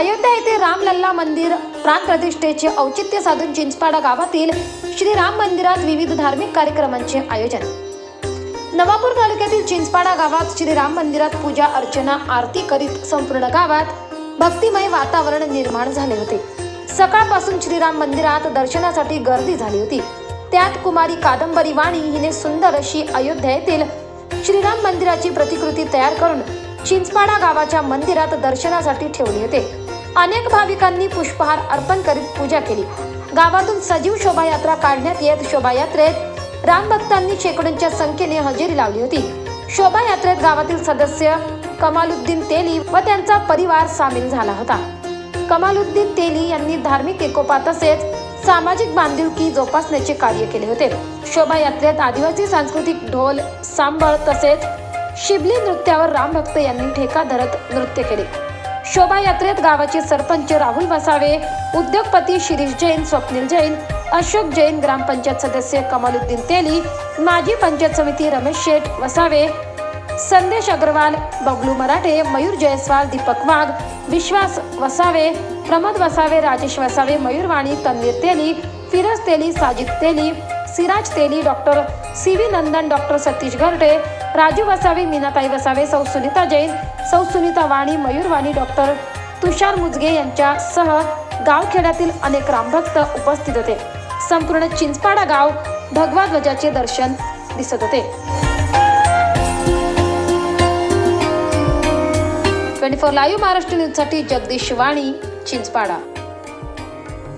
अयोध्या येथे रामलल्ला मंदिर प्राण प्रतिष्ठेचे औचित्य साधून चिंचपाडा गावातील श्री राम मंदिरात विविध धार्मिक कार्यक्रमांचे आयोजन. नवापूर तालुक्यातील चिंचपाडा गावात श्री राम मंदिरात पूजा अर्चना आरती करीत संपूर्ण गावात भक्तिमय वातावरण निर्माण झाले होते. सकाळपासून श्रीराम मंदिरात दर्शनासाठी गर्दी झाली होती. त्यात कुमारी कादंबरी वाणी हिने सुंदर अशी अयोध्या येथील श्रीराम मंदिराची प्रतिकृती तयार करून चिंचपाडा गावाच्या मंदिरात दर्शनासाठी ठेवली होते. अनेक भाविकांनी पुष्पहार अर्पण करीत पूजा केली. गावातून सजीव शोभायात्रा काढण्यात येत शोभायात्रेत रामभक्तांनी शेकडोंच्या संख्येने हजेरी लावली होती. शोभायात्रेत गावातील सदस्य कमालुद्दीन तेली व त्यांचा परिवार सामील झाला होता. कमालुद्दीन तेली यांनी धार्मिक एकोपा तसेच सामाजिक बांधिलकी जोपासण्याचे कार्य केले होते. शोभायात्रेत आदिवासी सांस्कृतिक ढोल सांबळ तसेच शिबली नृत्यावर रामभक्त यांनी ठेका धरत नृत्य केले. शोभायात्रेत गावाचे सरपंच राहुल वसावे उद्योगपती शिरीष जैन स्वप्नील जैन अशोक जैन ग्रामपंचायत सदस्य कमलुद्दीन तेली माजी पंचायत समिती Ramesh Sheth Vasave Sandesh Agarwal Bablu Marathe Mayur Jaiswal Deepak Wagh Vishwas Vasave Pramod Vasave Rajesh Vasave Mayur Wani Tanveer Teli Firoz Teli Sajid Teli Siraj Teli doctor C V Nandan doctor Satish Gharte Raju Vasave Meenatai Vasave सौ सुनीता जैन सौ Sunita Wani Mayur Wani doctor Tushar Mujge यांच्यासह गावखेड्यातील अनेक रामभक्त उपस्थित होते. संपूर्ण चिंचपाडा गाव भगवा ध्वजाचे दर्शन दिसत होते. ट्वेंटी फोर लाईव्ह महाराष्ट्र न्यूजसाठी जगदीश वाणी चिंचपाडा.